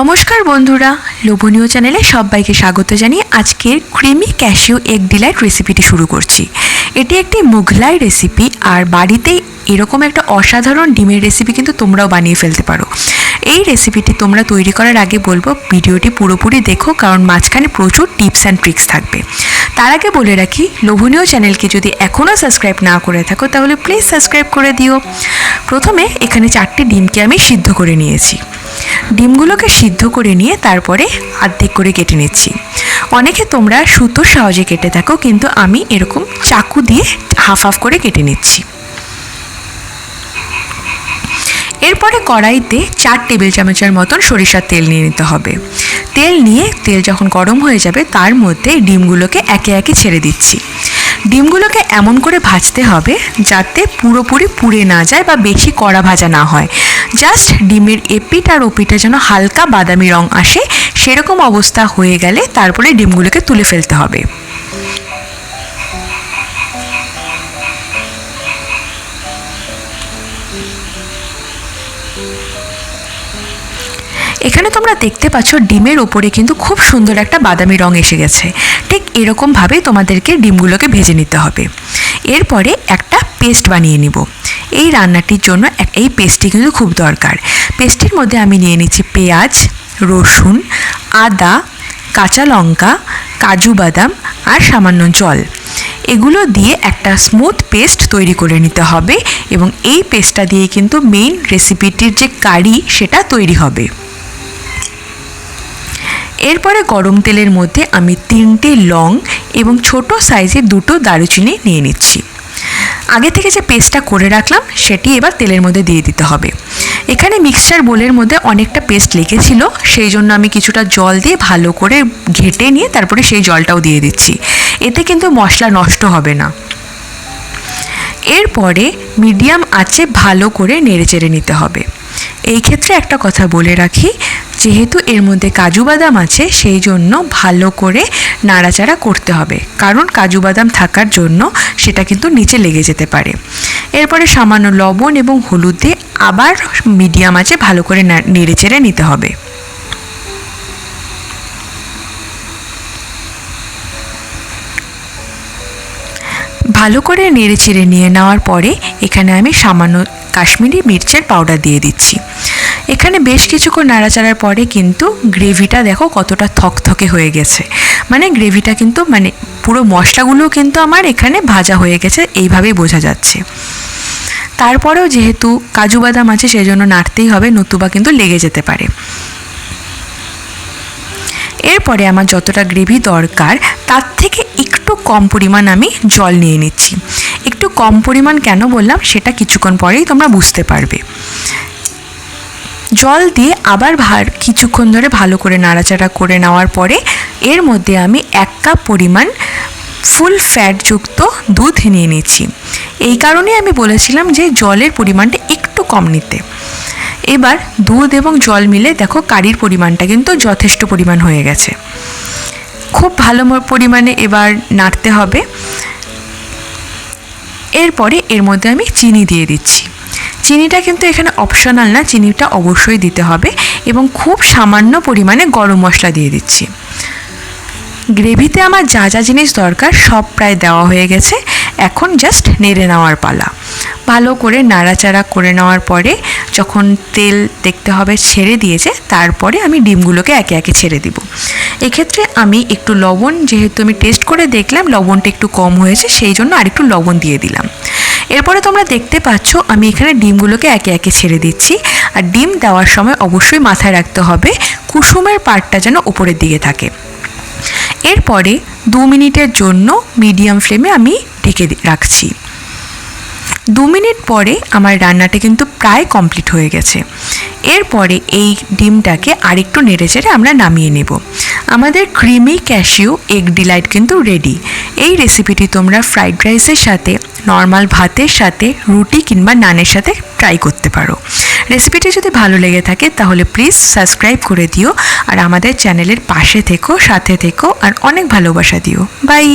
নমস্কার বন্ধুরা, লোভনীয় চ্যানেলে সবাইকে স্বাগত জানিয়ে আজকের ক্রিমি ক্যাশিউ এগ ডিলাইট রেসিপিটি শুরু করছি। এটি একটি মুঘলাই রেসিপি আর বাড়িতেই এরকম একটা অসাধারণ ডিমের রেসিপি কিন্তু তোমরাও বানিয়ে ফেলতে পারো। এই রেসিপিটি তোমরা তৈরি করার আগে বলব, ভিডিওটি পুরোপুরি দেখো কারণ মাঝখানে প্রচুর টিপস অ্যান্ড ট্রিক্স থাকবে। তার আগে বলে রাখি, লোভনীয় চ্যানেলকে যদি এখনও সাবস্ক্রাইব না করে থাকো তাহলে প্লিজ সাবস্ক্রাইব করে দিও। প্রথমে এখানে চারটি ডিমকে আমি সিদ্ধ করে নিয়েছি। ডিমগুলোকে সিদ্ধ করে নিয়ে তারপরে আর্ধেক করে কেটে নিচ্ছি। অনেকে তোমরা সুতোর সহজে কেটে থাকো কিন্তু আমি এরকম চাকু দিয়ে হাফ হাফ করে কেটে নিচ্ছি। এরপরে কড়াইতে চার টেবিল চামচের মতন সরিষার তেল নিয়ে নিতে হবে। তেল নিয়ে তেল যখন গরম হয়ে যাবে, তার মধ্যে ডিমগুলোকে একে একে ছেড়ে দিচ্ছি। ডিমগুলোকে এমন করে ভাজতে হবে যাতে পুরোপুরি পুড়ে না যায় বা বেশি কড়া ভাজা না হয়। জাস্ট ডিমের এপিট আর ওপিটা যেন হালকা বাদামি রং আসে, সেরকম অবস্থা হয়ে গেলে তারপরে ডিমগুলোকে তুলে ফেলতে হবে। এখানে তোমরা দেখতে পাচ্ছ ডিমের ওপরে কিন্তু খুব সুন্দর একটা বাদামি রং এসে গেছে। ঠিক এরকমভাবে তোমাদেরকে ডিমগুলোকে ভেজে নিতে হবে। এরপরে একটা পেস্ট বানিয়ে নিব। এই রান্নাটির জন্য এই পেস্টটি কিন্তু খুব দরকার। পেস্টটির মধ্যে আমি নিয়ে নিচ্ছি পেঁয়াজ, রসুন, আদা, কাঁচা লঙ্কা, কাজু বাদাম আর সামান্য জল। এগুলো দিয়ে একটা স্মুথ পেস্ট তৈরি করে নিতে হবে এবং এই পেস্টটা দিয়ে কিন্তু মেইন রেসিপিটির যে কারি সেটা তৈরি হবে। এরপরে গরম তেলের মধ্যে আমি তিনটে লং এবং ছোট সাইজের দুটো দারুচিনি নিয়ে নিচ্ছি। আগে থেকে যে পেস্টটা করে রাখলাম, সেটি এবার তেলের মধ্যে দিয়ে দিতে হবে। এখানে মিক্সচার বোলের মধ্যে অনেকটা পেস্ট লেগেছিল, সেই জন্য আমি কিছুটা জল দিয়ে ভালো করে ঘেটে নিয়ে তারপরে সেই জলটাও দিয়ে দিচ্ছি। এতে কিন্তু মশলা নষ্ট হবে না। এরপরে মিডিয়াম আঁচে ভালো করে নেড়ে চেড়ে নিতে হবে। এই ক্ষেত্রে একটা কথা বলে রাখি যেহেতু এর মধ্যে কাজু বাদাম আছে, সেই জন্য ভালো করে নাড়াচাড়া করতে হবে। কারণ কাজু বাদাম থাকার জন্য সেটা কিন্তু নিচে লেগে যেতে পারে। এরপরে সামান্য লবণ এবং হলুদ দিয়ে আবার মিডিয়াম আছে, ভালো করে নেড়ে চেড়ে নিতে হবে। ভালো করে নেড়ে চেড়ে নিয়ে নেওয়ার পরে এখানে আমি সামান্য কাশ্মীরি মির্চের পাউডার দিয়ে দিচ্ছি। এখানে বেশ কিছুক্ষণ নাড়াচাড়ার পরে কিন্তু গ্রেভিটা দেখো কতটা থকথকে হয়ে গেছে। মানে গ্রেভিটা কিন্তু মানে পুরো মশলাগুলো কিন্তু আমার এখানে ভাজা হয়ে গেছে, এইভাবেই বোঝা যাচ্ছে। তারপরেও যেহেতু কাজু বাদাম আছে সেই জন্য নাড়তেই হবে, নতুবা কিন্তু লেগে যেতে পারে। এরপরে আমার যতটা গ্রেভি দরকার, তার থেকে একটু কম পরিমাণ আমি জল নিয়ে নিচ্ছি। একটু কম পরিমাণ কেন বললাম, সেটা কিছুক্ষণ পরেই তোমরা বুঝতে পারবে। জল দিয়ে আবার ভার, কিছুক্ষণ ধরে ভালো করে নাড়াচাড়া করে নেওয়ার পরে এর মধ্যে আমি এক কাপ পরিমাণ ফুল ফ্যাটযুক্ত দুধ নিয়ে নিচ্ছি এই কারণেই আমি বলেছিলাম যে জলের পরিমাণটা একটু কম নিতে। এবার দুধ এবং জল মিলে দেখো কারির পরিমাণটা কিন্তু যথেষ্ট পরিমাণ হয়ে গেছে। খুব ভালো পরিমাণে এবার নাড়তে হবে। এরপরে এর মধ্যে আমি চিনি দিয়ে দিচ্ছি। চিনিটা কিন্তু এখানে অপশনাল না, চিনিটা অবশ্যই দিতে হবে এবং খুব সামান্য পরিমাণে গরম মশলা দিয়ে দিচ্ছি। গ্রেভিতে আমার যা যা জিনিস দরকার সব প্রায় দেওয়া হয়ে গেছে। এখন জাস্ট নেড়ে নেওয়ার পালা। ভালো করে নাড়াচাড়া করে নেওয়ার পরে যখন তেল দেখতে হবে ছেড়ে দিয়েছে, তারপরে আমি ডিমগুলোকে একে একে ছেড়ে দিব। এক্ষেত্রে আমি একটু লবণ, যেহেতু আমি টেস্ট করে দেখলাম লবণটা একটু কম হয়েছে, সেই জন্য আরেকটু লবণ দিয়ে দিলাম। এরপরে তোমরা দেখতে পাচ্ছ, আমি এখানে ডিমগুলোকে একে একে ছেড়ে দিচ্ছি। আর ডিম দেওয়ার সময় অবশ্যই মাথায় রাখতে হবে, কুসুমের পাটটা যেন উপরের দিকে থাকে। এরপরে দু মিনিটের জন্য মিডিয়াম ফ্লেমে আমি ঢেকে রাখছি। দু মিনিট পরে আমার রান্নাটা কিন্তু প্রায় কমপ্লিট হয়ে গেছে। এরপরে এই ডিমটাকে আরেকটু নেড়ে চেড়ে আমরা নামিয়ে নেব। আমাদের ক্রিমি ক্যাশিউ এগ ডিলাইট কিন্তু রেডি এই রেসিপিটি তোমরা ফ্রাইড রাইসের সাথে নর্মাল ভাতের সাথে, রুটি কিংবা নানের সাথে ট্রাই করতে পারো। রেসিপিটি যদি ভালো লেগে থাকে, তাহলে প্লিজ সাবস্ক্রাইব করে দিও আর আমাদের চ্যানেলের পাশে থেকো, সাথে থেকো আর অনেক ভালোবাসা দিও। বাই